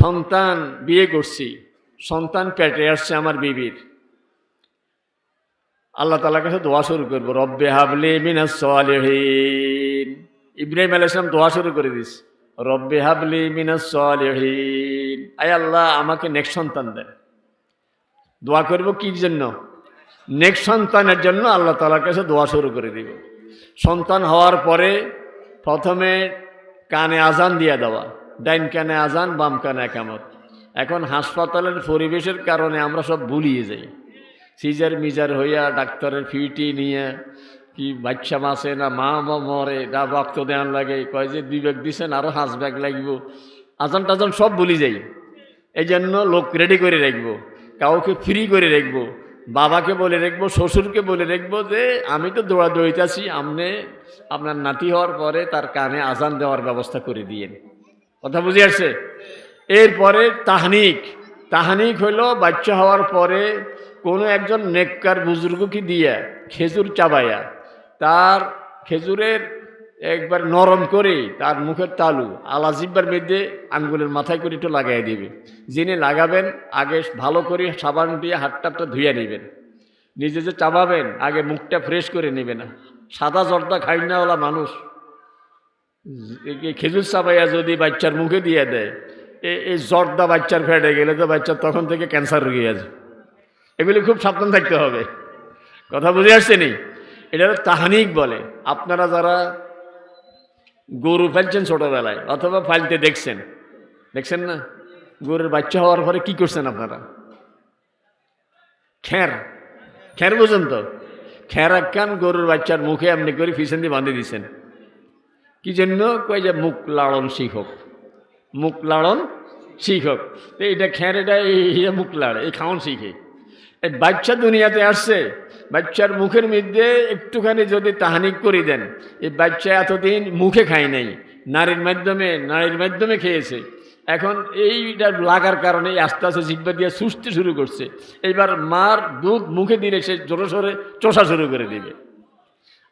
সন্তান বিয়ে করছি, সন্তান পেটে আসছে আমার বিবির। আল্লাহ তালার কাছে দোয়া শুরু করব, রব্বে হাবলি মিনাস সালিহিন। ইব্রাহিম আলাইহিস সালাম দোয়া শুরু করে দিস, রব্বে হাবলি মিনাস সালিহিন। আয় আল্লাহ, আমাকে নেক্সট সন্তান দেন। দোয়া করব কি জন্য? নেক্সট সন্তানের জন্য আল্লাহ তালার কাছে দোয়া শুরু করে দিব। সন্তান হওয়ার পরে প্রথমে কানে আজান দিয়ে দেওয়া। ডাইন কানে আজান, বাম কানে একামত। এখন হাসপাতালের পরিবেশের কারণে আমরা সব ভুলিয়ে যাই। সিজার মিজার হইয়া ডাক্তারের ফিটি নিয়ে কি বাচ্চা মাসে না মা বা মরে, না রক্ত দেওয়ান লাগে, কয় যে দুই ব্যাগ দিছেন আরও হাঁস ব্যাগ লাগব। আজান টাজান সব ভুলি যাই। এই জন্য লোক রেডি করে রাখব, কাউকে ফ্রি করে রাখব, বাবাকে বলে রাখব, শ্বশুরকে বলে রাখব যে, আমি তো দৌড়া দৌড়িতেছি আপনি আপনার নাতি হওয়ার পরে তার কানে আজান দেওয়ার ব্যবস্থা করে দিয়েন। কথা বুঝে আসছে? এরপরে তাহানিক। তাহানিক হইল বাচ্চা হওয়ার পরে কোনো একজন নেককার বুজুর্গকে দিয়া খেজুর চাবাইয়া তার খেজুরের একবার নরম করে তার মুখের তালু আলাজিব্বার মধ্যে আঙ্গুলের মাথায় করে একটু লাগাই দিবে। যিনি লাগাবেন, আগে ভালো করে সাবান দিয়ে হাতটাপটা ধুয়ে নেবেন। নিজে যে চাবাবেন, আগে মুখটা ফ্রেশ করে নেবেন। সাদা জর্দা খাই নাওয়ালা মানুষ। খেজুর চাবাইয়া যদি বাচ্চার মুখে দিয়ে দেয় এই জর্দা বাচ্চার ফেটে গেলে তো বাচ্চার তখন থেকে ক্যান্সার রুগী আছে। এগুলি খুব সাবধান থাকতে হবে। কথা বুঝে আসছে নি? এটা তাহানিক বলে। আপনারা যারা গরু ফেলছেন ছোটবেলায় অথবা ফাইলতে দেখছেন দেখছেন না? গরুর বাচ্চা হওয়ার পরে কি করছেন আপনারা? খ্যার খ্যার বুঝেন তো? খ্যার একখান গরুর বাচ্চার মুখে আপনি করে ফিসেন দিয়ে বাঁধে দিছেন। কি জন্য কয় যে মুখ লাড়ন শিখক। মুখ লাড়ন শিখক। তো এটা এটা এই- মুখ লাড় এই খাওয়ান শিখে। এই বাচ্চা দুনিয়াতে আসছে, বাচ্চার মুখের মধ্যে একটুখানি যদি তাহানিক করে দেন এই বাচ্চা এতদিন মুখে খায় নাই, নারীর মাধ্যমে নারীর মাধ্যমে খেয়েছে। এখন এইটা লাগার কারণে আস্তে আস্তে জিব্বা দিয়ে সুস্থ শুরু করছে। এইবার মার দুধ মুখে দিলে সে জোরে সোরে চষা শুরু করে দিবে।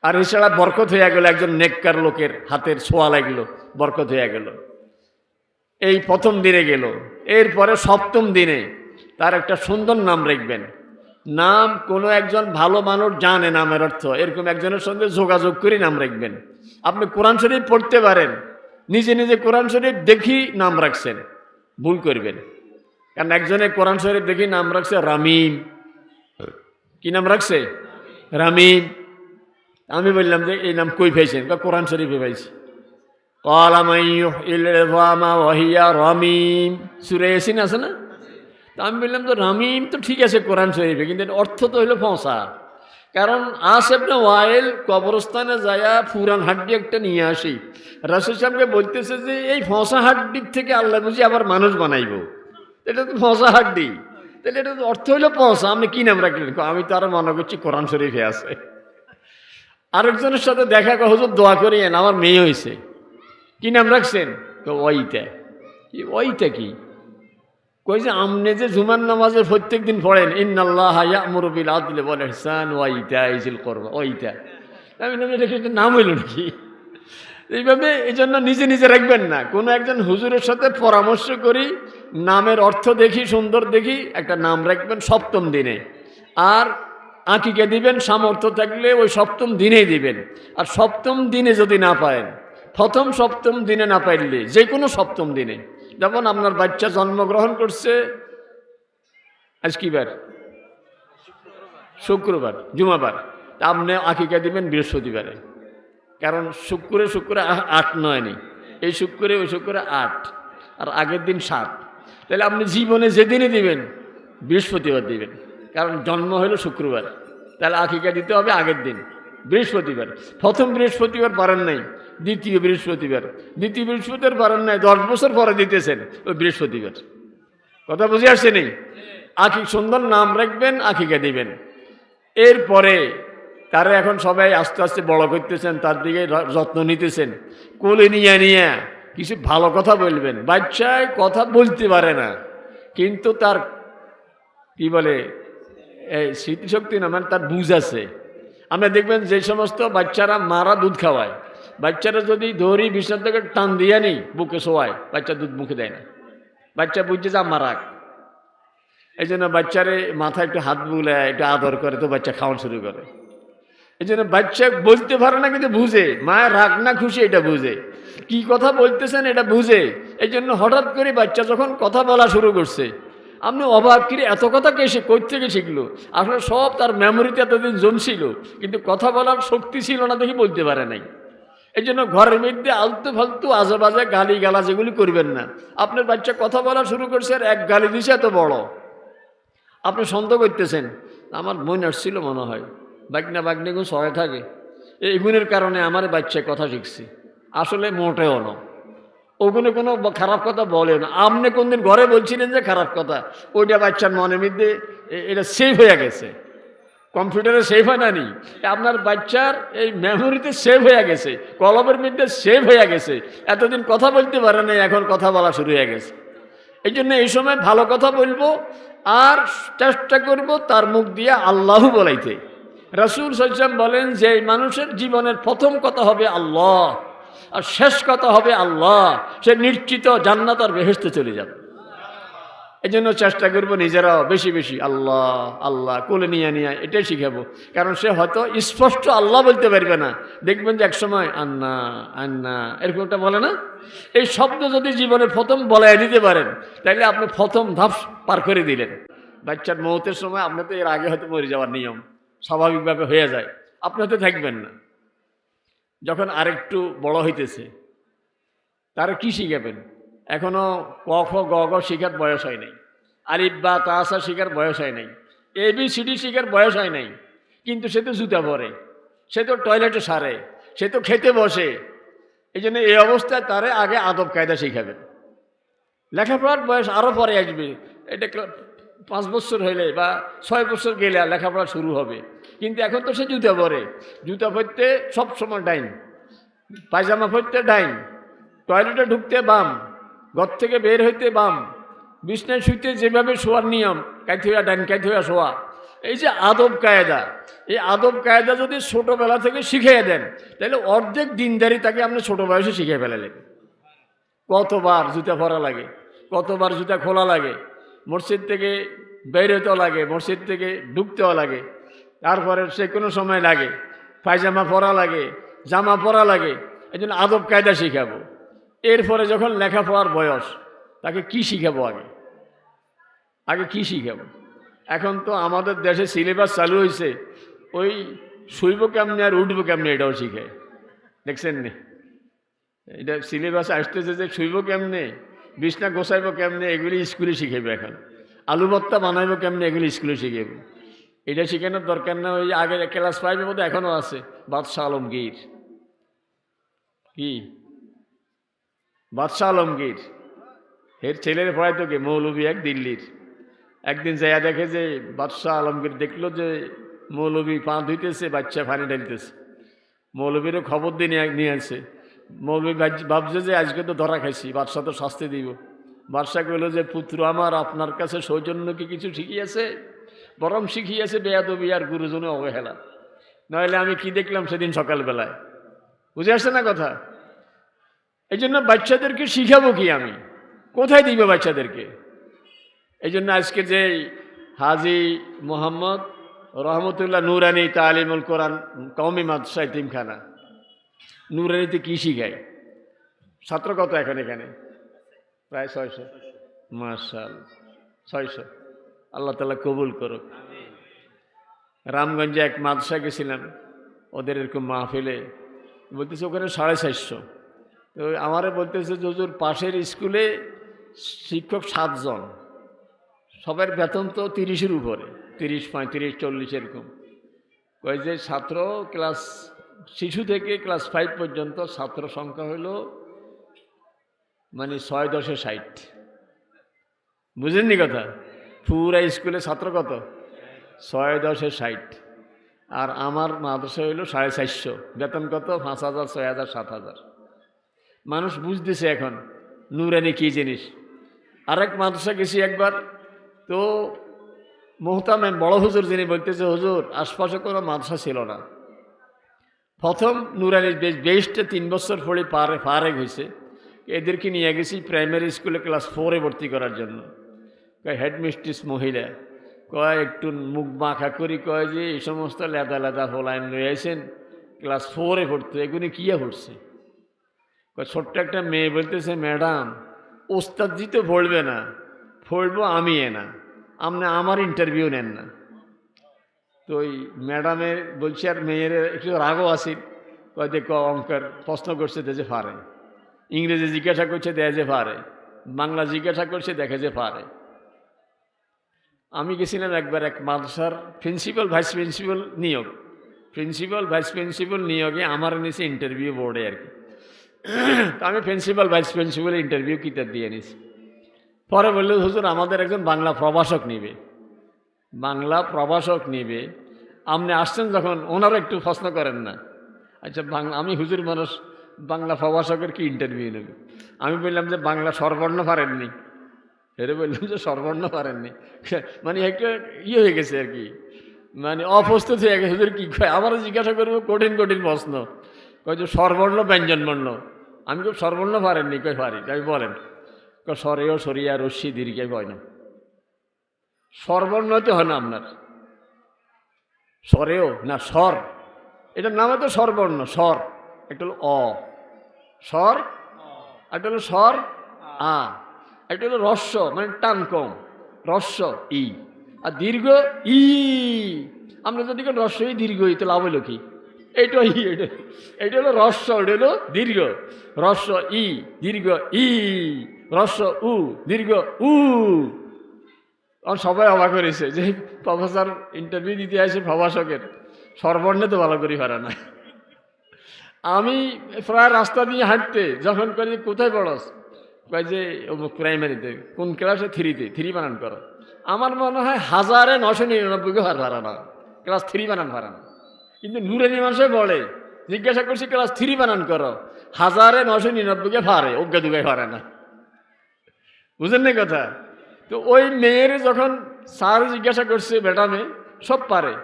আর এছাড়া বরকত হয়ে গেল, একজন নেককার লোকের হাতের ছোঁয়া লাগল, বরকত হয়ে গেল। এই প্রথম দিনে গেল, এরপরে সপ্তম দিনে তার একটা সুন্দর নাম রাখবেন। নাম কোনো একজন ভালো মানুষ জানে নামের অর্থ, এরকম একজনের সঙ্গে যোগাযোগ করে নাম রাখবেন। আপনি কোরআন শরীফ পড়তে পারেন, নিজে নিজে কোরআন শরীফ দেখি নাম রাখছেন, ভুল করবেন। কারণ একজনে কোরআন শরীফ দেখি নাম রাখছে রামিম। কি নাম রাখছে? রামিম। আমি বললাম যে, এই নাম কই পাইছেন? কোরআন শরীফে পাইছি। রমিম। সুরে এসিন আছে না? তা আমি বললাম তো রামিম তো ঠিক আছে কোরআন শরীফে, কিন্তু অর্থ তো হইল ফসা। কারণ আসেবনে ওয়াইল কবরস্থানে যায়া ফুরান হাড্ডি একটা নিয়ে আসি। রাসুল সাহেবকে বলতেছে যে, এই ফসা হাড্ডির থেকে আল্লাহ বুঝি আবার মানুষ বানাইব। এটা তো ফসা হাড্ডি। তাহলে এটা অর্থ হইল পসা আপনি কি নাম রাখলেন? আমি তো আরও মনে করছি কোরআন শরীফে আছে। আরেকজনের সাথে দেখা কয়, হুজুর দোয়া করিয়েন আমার মেয়ে হয়েছে কি নাম রাখছেন? তো ওইটা কি ওইটা কি? কই যে আমনে যে জুমার নামাজের প্রত্যেক দিন পড়েন ইন্নাল্লাহ ইয়ামুরুবিল আদলে বলে হাসান ওয়াইতা ইজিল করবা ওইটা আমি এটা নাম হইল নাকি? এইভাবে এই জন্য নিজে নিজে রাখবেন না। কোনো একজন হুজুরের সাথে পরামর্শ করি নামের অর্থ দেখি সুন্দর দেখি একটা নাম রাখবেন সপ্তম দিনে। আর আঁকিকে দিবেন, সামর্থ্য থাকলে ওই সপ্তম দিনেই দিবেন। আর সপ্তম দিনে যদি না পায়েন প্রথম সপ্তম দিনে না পাইলে যে কোনো সপ্তম দিনে। যেমন আপনার বাচ্চা জন্মগ্রহণ করছে, আজ কি বার? শুক্রবার, জুমাবার। আপনি আকিকা দিবেন বৃহস্পতিবারে। কারণ শুক্রে শুক্রে আট নয় নেই এই শুক্রে, ওই শুক্রে আট। আর আগের দিন সাত। তাহলে আপনি জীবনে যেদিনই দিবেন, বৃহস্পতিবার দিবেন। কারণ জন্ম হলো শুক্রবার। তাহলে আকিকা দিতে হবে আগের দিন, বৃহস্পতিবার। প্রথম বৃহস্পতিবার পারেন নাই, দ্বিতীয় বৃহস্পতিবার। দ্বিতীয় বৃহস্পতিবার পারেন নাই, দশ বছর পরে দিতেছেন ওই বৃহস্পতিবার। কথা বুঝে আসছে নেই? আকি সুন্দর নাম রাখবেন আকিকা দিবেন। এরপরে তারা এখন সবাই আস্তে আস্তে বড় করতেছেন, তার দিকে যত্ন নিতেছেন। কোলে নিয়ে নিয়ে কিছু ভালো কথা বলবেন, বাচ্চায় কথা বলতে পারে না। কিন্তু তার কি বলে স্মৃতিশক্তি না মানে তার বুঝ আছে। আমরা দেখবেন যে সমস্ত বাচ্চারা মারা দুধ খাওয়ায়। বাচ্চারা যদি দড়ি বিছানা থেকে টান দিয়ে নি বুকে শোয়ায়, বাচ্চা দুধ মুখে দেয় না। বাচ্চা বুঝছে যে রাগ। এই জন্য বাচ্চারে মাথায় একটু হাত বুলায় একটু আদর করে তো বাচ্চা খাওয়ান শুরু করে। এই জন্য বাচ্চা বলতে পারে না কিন্তু বুঝে। মায়ের রাগ না খুশি, এটা বুঝে। কি কথা বলতেছেন, এটা বুঝে। এই জন্য হঠাৎ করে বাচ্চা যখন কথা বলা শুরু করছে আপনি অবাক কিরে, এত কথা কে সে কই থেকে শিখলো? আসলে সব তার মেমোরিতে এতদিন জমছিল, কিন্তু কথা বলার শক্তি ছিল না দেখি বলতে পারে নাই। এই জন্য ঘরের মধ্যে আলতু ফালতু আজে বাজে গালি গালা যেগুলি করবেন না। আপনার বাচ্চা কথা বলা শুরু করছে আর এক গালি দিছে এত বড়। আপনি সন্দেহ করতেছেন, আমার মন আসছিল মনে হয়, বাগনা বাগনি গুণ সহায় থাকে। এই গুণের কারণে আমার বাচ্চা কথা শিখছি। আসলে মোটেও না। ওগুলো কোনো খারাপ কথা বলে না আপনি কোনদিন ঘরে বলছিলেন যে খারাপ কথা? ওইটা বাচ্চার মনের মধ্যে এটা সেভ হয়ে গেছে। কম্পিউটারে সেভ হয় না নি? আপনার বাচ্চার এই মেমোরিতে সেভ হয়ে গেছে। কলমের মধ্যে সেভ হয়ে গেছে। এতদিন কথা বলতে পারে না এখন কথা বলা শুরু হয়ে গেছে। এই জন্য এই সময় ভালো কথা বলব আর চেষ্টা করব তার মুখ দিয়ে আল্লাহ বলাইতে। রাসুল সজ্জাম বলেন যে মানুষের জীবনের প্রথম কথা হবে আল্লাহ। আর শেষ কথা হবে আল্লাহ। সে নিশ্চিত জান্নাত আর বেহেস্তে চলে যাবে। এই জন্য চেষ্টা করব নিজেরাও বেশি বেশি আল্লাহ আল্লাহ কোলে নিয়ে নিয়ে এটাই শিখাবো। কারণ সে হয়তো স্পষ্ট আল্লাহ বলতে পারবে না। দেখবেন যে একসময় আন্না আন্না, এরকম একটা বলে না? এই শব্দ যদি জীবনে প্রথম বলাই দিতে পারেন, তাহলে আপনি প্রথম ধাপ পার করে দিলেন। বাচ্চার মৌতের সময় আপনি তো এর আগে হয়তো মরে যাওয়ার নিয়ম স্বাভাবিকভাবে হয়ে যায়। আপনি হয়তো থাকবেন না। যখন আরেকটু বড় হইতেছে, তারা কি শিখাবেন? এখনও ক, খ, গ গ শিখার বয়স হয় নাই। আলিফ, বা তাসা শিখার বয়স হয় নাই। এ, বি সিডি শিখার বয়স হয় নাই। কিন্তু সে তো জুতা পরে, সে তো টয়লেটে সারে, সে তো খেতে বসে। এই জন্য এই অবস্থায় তারে আগে আদব কায়দা শিখাবেন। লেখাপড়ার বয়স আরও পরে আসবে। এটা পাঁচ বছর হইলে বা ছয় বছর গেলে লেখাপড়া শুরু হবে। কিন্তু এখন তো সে জুতা পরে। জুতা পরতে সবসময় ডাইন। পায়জামা পরতে ডাইন। টয়লেটে ঢুকতে বাম। ঘর থেকে বের হইতে বাম। বিছনায় শুইতে যেভাবে শোয়ার নিয়ম কাইতে হইয়া ডাইন কাইতে হইয়া শোয়া। এই যে আদব কায়দা, এই আদব কায়দা যদি ছোটোবেলা থেকে শিখিয়ে দেন, তাহলে অর্ধেক দিনদারি তাকে আপনি ছোটো বয়সে শিখিয়ে ফেলালেন। কতবার জুতা ভরা লাগে, কতবার জুতা খোলা লাগে, মসজিদ থেকে বের হতেও লাগে, মসজিদ থেকে ঢুকতেও লাগে। তারপরে সে কোনো সময় লাগে, পায়জামা পরা লাগে, জামা পরা লাগে, এই জন্য আদব কায়দা শিখাবো। এরপরে যখন লেখাপড়ার বয়স, তাকে কি শিখাবো আগে? আগে কি শিখাবো? এখন তো আমাদের দেশে সিলেবাস চালু হয়েছে, ওই শুইব কেমনি আর উঠবো কেমনি এটাও শিখে। দেখছেন নি? এটা সিলেবাস আসতেছে যে শুইব কেমনে বিছনা গোছাইব কেমনে এগুলি স্কুলে শিখাইবে এখন। আলু ভর্তা বানাইব কেমনে এগুলি স্কুলে শিখাইব। এটা শেখানোর দরকার না, ওই আগের ক্লাস ফাইভের মধ্যে এখনও আছে, বাদশাহ আলমগীর। কি? বাদশাহ আলমগীর। এর ছেলের পড়াইতো কে? মৌলবী এক দিল্লির। একদিন যাইয়া দেখে যে বাদশাহ আলমগীর দেখল যে মৌলবী পা ধুইতেছে, বাচ্চা পানি ঢালতেছে। মৌলবীরও খবর দিয়ে নিয়ে নিয়ে আসে। মৌলবী ভাবছে যে আজকে তো ধরা খাইছি, বাদশাহ তো শাস্তি দিব। বাদশাহ কইল যে, পুত্র আমার, আপনার কাছে সৌজন্য কি কিছু শিখিয়েছে? বরং শিখিয়েছে বেয়াদবি আর গুরুজনে অবহেলা। নইলে আমি কি দেখলাম সেদিন সকালবেলায়? বুঝে আসছে না কথা? এই জন্য বাচ্চাদেরকে শিখাবো কি আমি? কোথায় দিব বাচ্চাদেরকে? এই জন্য আজকে যে হাজি মোহাম্মদ রহমতুল্লাহ নুরানি তালিমুল কোরআন কৌমি মাদশা তিমখানা নুরানিতে কী শিখায়? ছাত্র কত এখন এখানে? প্রায় ছয়শো। মার্শাল ছয়শো। আল্লাহ তালা কবুল করুক। রামগঞ্জে এক মাদশা গেছিলাম, ওদের এরকম মাহফিলে। বলতেছে, ওখানে সাড়ে চারশো। তো আমারে বলতেছে যে হুজুর, পাশের স্কুলে শিক্ষক সাতজন। সবার বেতন তো তিরিশের উপরে, তিরিশ, পঁয়ত্রিশ, চল্লিশ এরকম। কয় যে, ছাত্র ক্লাস, শিশু থেকে ক্লাস ফাইভ পর্যন্ত ছাত্র সংখ্যা হলো মানে ছয় দশে ষাট। বুঝেননি কথা? পুরা স্কুলে ছাত্র কত? ছয় দশে ষাট। আর আমার মাদ্রাসা হইল সাড়ে চারশো। বেতন কত? পাঁচ হাজার, ছয় হাজার, সাত হাজার। মানুষ বুঝতেছে এখন, নুরানি কী জিনিস? আরেক মাদ্রাসা গেছি একবার, তো মোহতামেন বড় হুজুর যিনি বলতেছে, হুজুর, আশপাশে কোনো মাদ্রাসা ছিল না। প্রথম নুরানির বেশ, বেশটা তিন বছর পরে পারে পারে হয়েছে এদেরকে নিয়ে গেছি প্রাইমারি স্কুলে ক্লাস ফোরে ভর্তি করার জন্য। কয় হেডমিস্ট্রিস মহিলা। কয়, একটু মুখ মাখা করি কয় যে, এই সমস্ত লেদা লেদা ফলাইন রয়েছেন ক্লাস ফোরে পড়তে এগুলি কিয়া পড়ছে? কয়, ছোট্ট একটা মেয়ে বলতেছে, ম্যাডাম, ওস্তাদজি তো পড়বে না, পড়ব আমি না, আপনি আমার ইন্টারভিউ নেন না। তো ওই ম্যাডামের বলছি, আর মেয়ের একটু রাগও আসিল কয় যে ক অঙ্কের প্রশ্ন করছে দেখে পারে। ইংরেজি জিজ্ঞাসা করছে দেখে যে পারে। বাংলা জিজ্ঞাসা করছে, দেখে যে পারে। আমি গেছিলাম একবার এক মাদ্রাসার প্রিন্সিপাল, ভাইস প্রিন্সিপাল নিয়োগ। প্রিন্সিপাল, ভাইস প্রিন্সিপাল নিয়োগে আমার নিচে ইন্টারভিউ বোর্ডে আর কি। তো আমি প্রিন্সিপাল, ভাইস প্রিন্সিপাল ইন্টারভিউ কিতাব দিয়ে নিছি পরে বলল, হুজুর, আমাদের একজন বাংলা প্রভাষক নিবে। বাংলা প্রভাষক নিবে। আপনি আসছেন যখন ওনারও একটু প্রশ্ন করেন না। আচ্ছা বাংলা আমি হুজুর মানুষ, বাংলা প্রভাষকের কি ইন্টারভিউ নেবে? আমি বললাম যে, বাংলা সর্বর্ণ পারেননি। এরে বললাম যে সর্বর্ণ পারেননি। মানে একটা ইয়ে হয়ে গেছে আর কি। মানে অপ্রস্তুত হয়ে গেছে। হুজুর কি কয়? আমারও জিজ্ঞাসা করব, কঠিন কঠিন প্রশ্ন। কয় যে সর্বর্ণ ব্যঞ্জন বর্ণ আমি খুব সর্বর্ণ পারেননি? কই পারি। আমি বলেন। কয়, সরেও সরিয়া রশ্মি দীর্ঘে কয় না। সর্বর্ণ তো হয় না আপনার। স্বরেও না স্বর এটার নামে তো স্বরবর্ণ স্বর একটা হলো অ। স্বর একটা হলো স্বর আ। একটা হলো রস্য মানে টান কম। রস্য ই। আর দীর্ঘ, ই। আমরা যদি কেন রস্য ই দীর্ঘ, ই তো লাভ হইল কি? এইটা ই এটা এটা হলো রস্য এটা হলো দীর্ঘ। রস্য ই, দীর্ঘ, ই। রস্য উ, দীর্ঘ, উ। তখন সবাই অবাক করেছে যে প্রফেসর ইন্টারভিউ দিতে আসে প্রভাষকের সর্বর্ণে তো ভালো করি পারে না। আমি প্রায় রাস্তা দিয়ে হাঁটতে, যখন করি কোথায় পড়স? কয় যে, অমুক প্রাইমারিতে কোন ক্লাসে থ্রিতে থ্রি বানান করো। আমার মনে হয় হাজারে নশো নিরানব্বইকে হার ভাড়া না। ক্লাস থ্রি বানান ভাড়া না। কিন্তু নুরানি মানুষে বলে, জিজ্ঞাসা করছি ক্লাস থ্রি বানান করো। হাজারে নশো নিরানব্বইকে ফারে অজ্ঞা দুগায় ফারে না। বুঝেন না কথা? তো ওই মেয়ের যখন স্যার জিজ্ঞাসা করছে, ম্যাডামে সব পারে?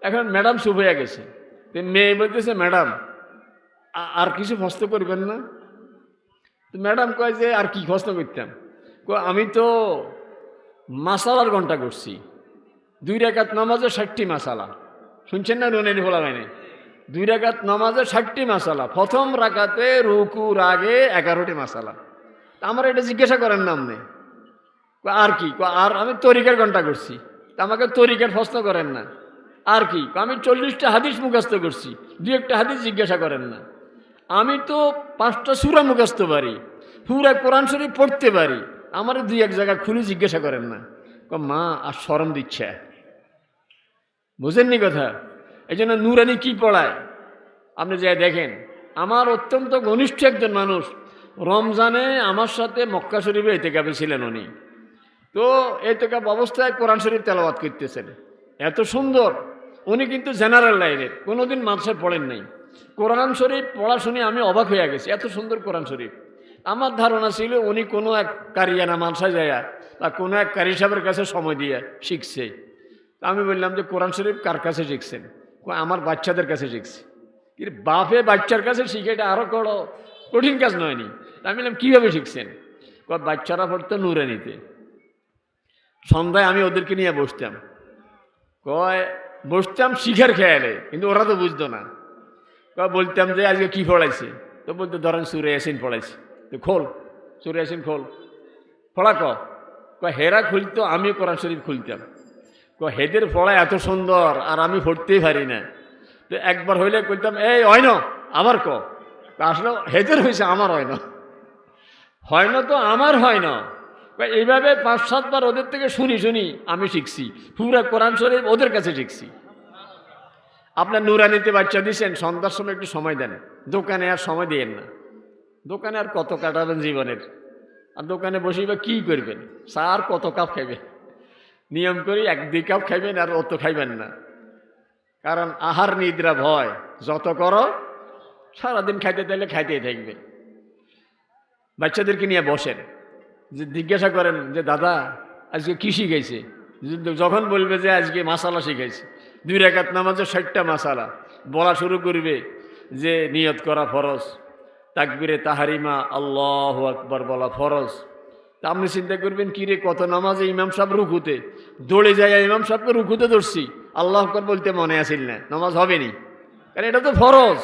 এখন ম্যাডাম চুপ হয়ে গেছে। মেয়ে বলতেছে, ম্যাডাম আর কিছু প্রশ্ন করবেন না? ম্যাডাম কয় যে, আর কি, প্রশ্ন করতাম। আমি তো মাসালার ঘণ্টা করছি। দুই রেখাত নামাজে ষাটটি মাসালা। শুনছেন না রুনেনি বলা হয়নি দুই রেখাত নামাজে ষাটটি মাসালা। প্রথম রাখাতে রুকুর আগে এগারোটি মাসালা। আমার এটা জিজ্ঞাসা করেন না আপনি আর কি? আর আমি তরিকার ঘণ্টা করছি। আমাকে তরিকার প্রশ্ন করেন না। আর কি? আমি চল্লিশটা হাদিস মুখস্থ করছি। দু একটা হাদিস জিজ্ঞাসা করেন না। আমি তো পাঁচটা সুরা মুখস্থ পারি, পুরা কোরআন শরীফ পড়তে পারি, আমার দুই এক জায়গা খুলে জিজ্ঞাসা করেন না। মা, আর শরম দিচ্ছে? বুঝেননি কথা? এই জন্য নুরানি কি পড়ায়? আপনি যে দেখেন, আমার অত্যন্ত ঘনিষ্ঠ একজন মানুষ, রমজানে আমার সাথে মক্কা শরীফে এতেকাবে ছিলেন উনি। তো এতেকাব অবস্থায় কোরআন শরীফ তেলাওয়াত করতেছেন। এত সুন্দর, উনি কিন্তু জেনারেল লাইনের, কোনোদিন মাদ্রাসায় পড়েন নাই। কোরআন শরীফ পড়া শুনে আমি অবাক হয়ে গেছি। এত সুন্দর কোরআন শরীফ। আমার ধারণা ছিল উনি কোনো এক কারিয়ানা মানসায় যায় বা কোনো এক কারি সাহেবের কাছে সময় দিয়ে শিখছে। আমি বললাম যে, কোরআন শরীফ কার কাছে শিখছেন? আমার বাচ্চাদের কাছে শিখছি। কিন্তু বাপে বাচ্চার কাছে শিখে এটা আরও বড় কঠিন কাজ নয়নি আমি বললাম, কীভাবে শিখছেন? বাচ্চারা পড়তো নুরানিতে সন্ধ্যায় আমি ওদেরকে নিয়ে বসতাম। কয়, বসতাম শিখার খেয়ালে, কিন্তু ওরা তো বুঝতো না। বলতাম যে আজকে কি পড়াইছে তো বলতো, ধরেন সুরে আসিন পড়াইছে তো খোল, সুরে আসিন খোল। পড়া ক? হেরা খুলতো আমি কোরআন শরীফ খুলতাম। ক, হেদের পড়া এত সুন্দর, আর আমি পড়তেই পারি না। তো একবার হইলে কইতাম, এই হয় না আবার ক? আসলে হেদের হয়েছে আমার হয় না হয় না তো আমার হয় না। এইভাবে পাঁচ সাতবার ওদের থেকে শুনি শুনি আমি শিখছি। পুরা কোরআন শরীফ ওদের কাছে শিখছি। আপনার নুরানিতে বাচ্চা দিচ্ছেন সন্ধ্যার সময় একটু সময় দেন। দোকানে আর সময় দিয়েন না। দোকানে আর কত কাটাবেন জীবনের? আর দোকানে বসে বা কী করবেন? চা আর কত কাপ খাইবেন? নিয়ম করি এক দুই কাপ খাইবেন আর অত খাইবেন না। কারণ আহার নিদ্রা ভয়। যত করো, সারাদিন খাইতে চাইলে খাইতেই থাকবে। বাচ্চাদেরকে নিয়ে বসেন। যে জিজ্ঞাসা করেন যে, দাদা, আজকে কী শিখেছে যখন বলবে যে, আজকে মাসালা শিখাইছে। দুই রেখাত নামাজে ষাটটা মাসালা। বলা শুরু করবে যে নিয়ত করা ফরজ, তাকবিরে তাহারিমা, আল্লাহ আকবার বলা ফরজ। তা আপনি চিন্তা করবেন কি রে কত নামাজে ইমাম সাহেব রুকুতে? দৌড়ে যায় ইমাম সাহেবকে রুকুতে ধরছি। আল্লাহ আকবর বলতে মনে আসিল না, নামাজ হবে নি কারণ এটা তো ফরজ।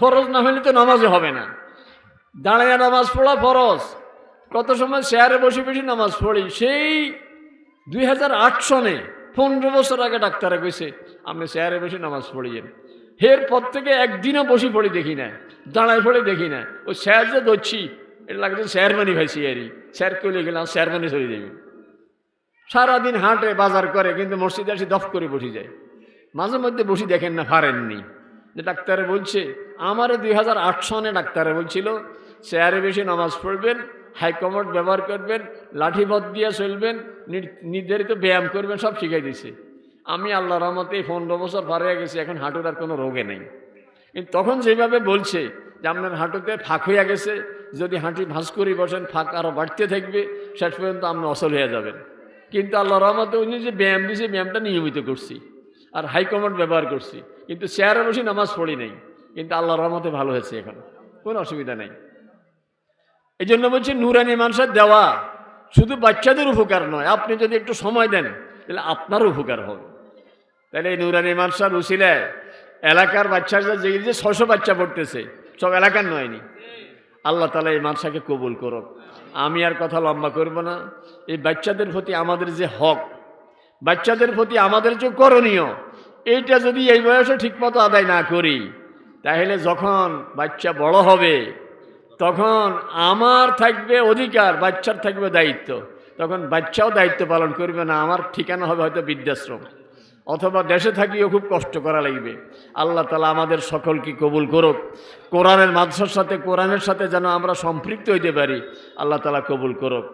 ফরজ না হলে তো নামাজে হবে না। দাঁড়াইয়া নামাজ পড়া ফরজ। কত সময় শেয়ারে বসে বসে নামাজ পড়ি? সেই দুই হাজার আট সনে পনেরো বছর আগে ডাক্তারে কইছে, আপনি শেয়ারে বসে নামাজ পড়িয়েন। পর থেকে একদিনও বসে পড়ি দেখি না দাঁড়ায় পড়ে দেখি না ওই স্যার যে ধরছি, এটা লাগছে শেয়ারমানি ভাইছি আরই স্যার কইলে গেলাম শেয়ারমানি চলে যাবে। সারাদিন হাঁটে, বাজার করে, কিন্তু মসজিদে আসি দফ করে বসে যায়। মাঝে মধ্যে বসে দেখেন না, পারেননি। যে ডাক্তারে বলছে আমারও দুই হাজার আট সনে ডাক্তারে বলছিল চেয়ারে বেশি নামাজ পড়বেন হাইকমোড ব্যবহার করবেন লাঠি লাঠিপথ দিয়ে চলবেন নির্ধারিত ব্যায়াম করবেন, সব শিখাই দিছে। আমি আল্লাহ রহমতে এই পনেরো বছর পার হয়ে গেছি, এখন হাঁটুর আর কোনো রোগে নেই। কিন্তু তখন যেভাবে বলছে যে আপনার হাঁটুতে ফাঁক হইয়া গেছে, যদি হাঁটি ভাঁজ করে বসেন, ফাঁক আরও বাড়তে থাকবে, শেষ পর্যন্ত আপনি অসল হয়ে যাবেন। কিন্তু আল্লাহ রহমতে উনি যে ব্যায়াম দিয়েছে ব্যায়ামটা নিয়মিত করছি আর হাইকমান্ড ব্যবহার করছি। কিন্তু চেয়ারে বসে নামাজ পড়ি নাই, কিন্তু আল্লাহ রহমতে ভালো হয়েছে এখন, কোনো অসুবিধা নেই। এই জন্য বলছি নুরানি মানুষের দেওয়া শুধু বাচ্চাদের উপকার নয়। আপনি যদি একটু সময় দেন, তাহলে আপনারও উপকার হবে। তাহলে এই নুরানি মানুষের উচিলে এলাকার বাচ্চারা যে যে ছশো বাচ্চা পড়তেছে, সব এলাকার নয়নি আল্লাহ তালা এই মানসাকে কবুল করুক। আমি আর কথা লম্বা করব না। এই বাচ্চাদের প্রতি আমাদের যে হক, বাচ্চাদের প্রতি আমাদের যে করণীয়, এইটা যদি এই বয়সে ঠিকমতো আদায় না করি, তাহলে যখন বাচ্চা বড় হবে তখন আমার থাকবে অধিকার, বাচ্চার থাকবে দায়িত্ব। তখন বাচ্চাও দায়িত্ব পালন করবে না, আমার ঠিকানা হবে হয়তো বৃদ্ধাশ্রম। অথবা দেশে থাকিও খুব কষ্ট করা লাগবে। আল্লাহ তালা আমাদের সকলকে কবুল করুক। কোরআনের মাদ্রাসার সাথে কোরআনের সাথে যেন আমরা সম্পৃক্ত হইতে পারি, আল্লাহ তালা কবুল করুক।